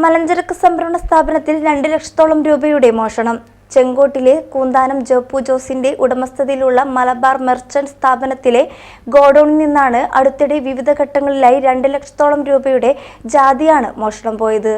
മലഞ്ചരക്ക് സംഭരണ സ്ഥാപനത്തിൽ രണ്ട് ലക്ഷത്തോളം രൂപയുടെ മോഷണം. ചെങ്കോട്ടിലെ കൂന്താനം ജോപ്പു ജോസിന്റെ ഉടമസ്ഥതയിലുള്ള മലബാർ മെർച്ചന്റ് സ്ഥാപനത്തിലെ ഗോഡൌണിൽ നിന്നാണ് അടുത്തിടെ വിവിധ ഘട്ടങ്ങളിലായി രണ്ട് ലക്ഷത്തോളം രൂപയുടെ ജാതിയാണ് മോഷണം പോയത്.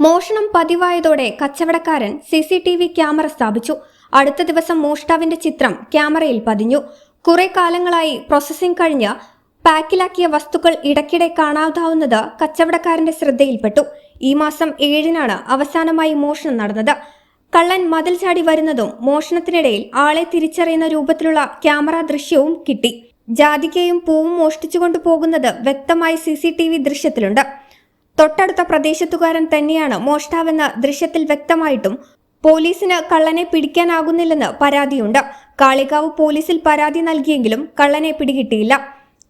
മോഷണം പതിവായതോടെ കച്ചവടക്കാരൻ C C T V camera സ്ഥാപിച്ചു. അടുത്ത ദിവസം മോഷ്ടാവിന്റെ ചിത്രം ക്യാമറയിൽ പതിഞ്ഞു. കുറെ കാലങ്ങളായി പ്രോസസ്സിംഗ് കഴിഞ്ഞ് പാക്കിലാക്കിയ വസ്തുക്കൾ ഇടയ്ക്കിടെ കാണാതാവുന്നത് കച്ചവടക്കാരന്റെ ശ്രദ്ധയിൽപ്പെട്ടു. ഈ മാസം ഏഴിനാണ് അവസാനമായി മോഷണം നടന്നത്. കള്ളൻ മതിൽ ചാടി വരുന്നതും മോഷണത്തിനിടയിൽ ആളെ തിരിച്ചറിയുന്ന രൂപത്തിലുള്ള ക്യാമറ ദൃശ്യവും കിട്ടി. ജാതികയും പൂവും മോഷ്ടിച്ചുകൊണ്ടു പോകുന്നത് വ്യക്തമായി സി സി ടി വി ദൃശ്യത്തിലുണ്ട്. തൊട്ടടുത്ത പ്രദേശത്തുകാരൻ തന്നെയാണ് മോഷ്ടാവെന്ന് ദൃശ്യത്തിൽ വ്യക്തമായിട്ടും പോലീസിന് കള്ളനെ പിടിക്കാനാകുന്നില്ലെന്ന് പരാതിയുണ്ട്. കാളികാവ് പോലീസിൽ പരാതി നൽകിയെങ്കിലും കള്ളനെ പിടികിട്ടിയില്ല.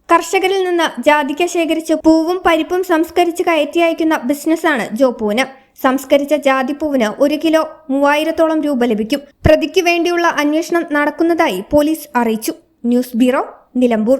കർഷകരിൽ നിന്ന് ജാതിക്ക ശേഖരിച്ച് പൂവും പരിപ്പും സംസ്കരിച്ച് കയറ്റി അയക്കുന്ന ബിസിനസ്സാണ് ജോപ്പൂവിന്. സംസ്കരിച്ച ജാതിപ്പൂവിന് ഒരു കിലോ മൂവായിരത്തോളം രൂപ ലഭിക്കും. പ്രതിക്ക് വേണ്ടിയുള്ള അന്വേഷണം നടക്കുന്നതായി പോലീസ് അറിയിച്ചു. News bureau Nilambur.